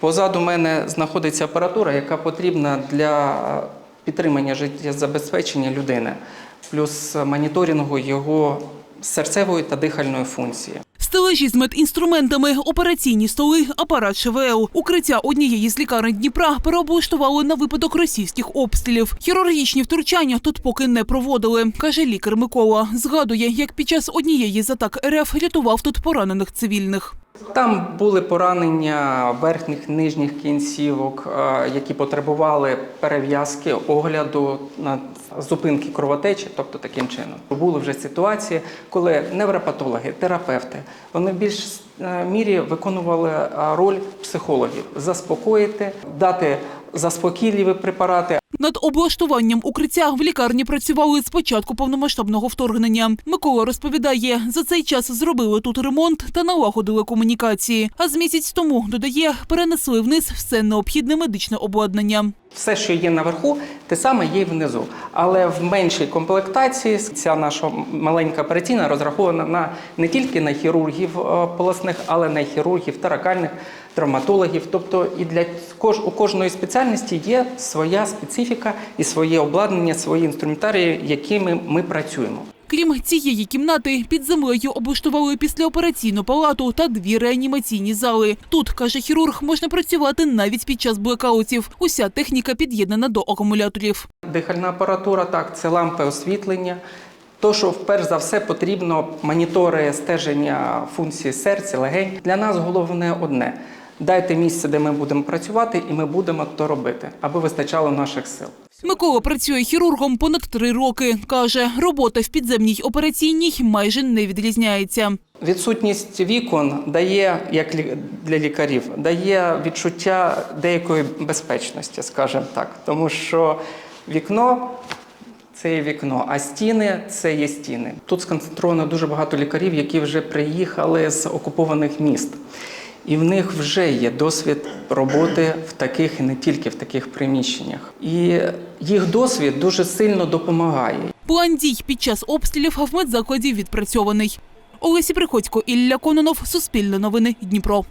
Позаду мене знаходиться апаратура, яка потрібна для підтримання життєзабезпечення людини, плюс моніторингу його серцевої та дихальної функції. Стележі з медінструментами, операційні столи, апарат ШВЛ. Укриття однієї з лікарень Дніпра переоблаштували на випадок російських обстрілів. Хірургічні втручання тут поки не проводили, каже лікар Микола. Згадує, як під час однієї з атак РФ рятував тут поранених цивільних. Там були поранення верхніх нижніх кінцівок, е, які потребували перев'язки, огляду на зупинки кровотечі, тобто таким чином. Були вже ситуації, коли невропатологи, терапевти вони в більш е, мірі виконували е, роль психологів заспокоїти, дати заспокійливі препарати, Над облаштуванням укриття в лікарні працювали з початку повномасштабного вторгнення. Микола розповідає, за цей час зробили тут ремонт та налагодили комунікації. А з місяць тому додає, перенесли вниз все необхідне медичне обладнання. Все, що є наверху, те саме є і внизу. Але в меншій комплектації ця наша маленька операційна розрахована на не тільки на хірургів е, полосних, але на хірургів таракальних, травматологів. Тобто і для кож, у кожної спеціальності є своя специфіка і своє обладнання, свої інструментарії, якими ми працюємо. Крім цієї кімнати, під землею облаштували післяопераційну палату та дві реанімаційні зали. Тут, каже хірург, можна працювати навіть під час блекаутів. Уся техніка під'єднана до акумуляторів. Дихальна апаратура, так, це лампи освітлення. То, що перш за все потрібно монітори стеження функції серця, легень. Для нас головне одне: дайте місце, де ми будемо працювати, і ми будемо то робити, аби вистачало наших сил. Микола працює хірургом понад три роки. Каже, робота в підземній операційній майже не відрізняється. Відсутність вікон дає, як для лікарів, дає відчуття деякої безпечності, скажімо так. Тому що вікно це є вікно, а стіни це є стіни. Тут сконцентровано дуже багато лікарів, які вже приїхали з окупованих міст. І в них вже є досвід роботи в таких і не тільки в таких приміщеннях. І їх досвід дуже сильно допомагає. План дій під час обстрілів в медзакладі відпрацьований. Олесі Приходько, Ілля Кононов, Суспільне новини, Дніпро.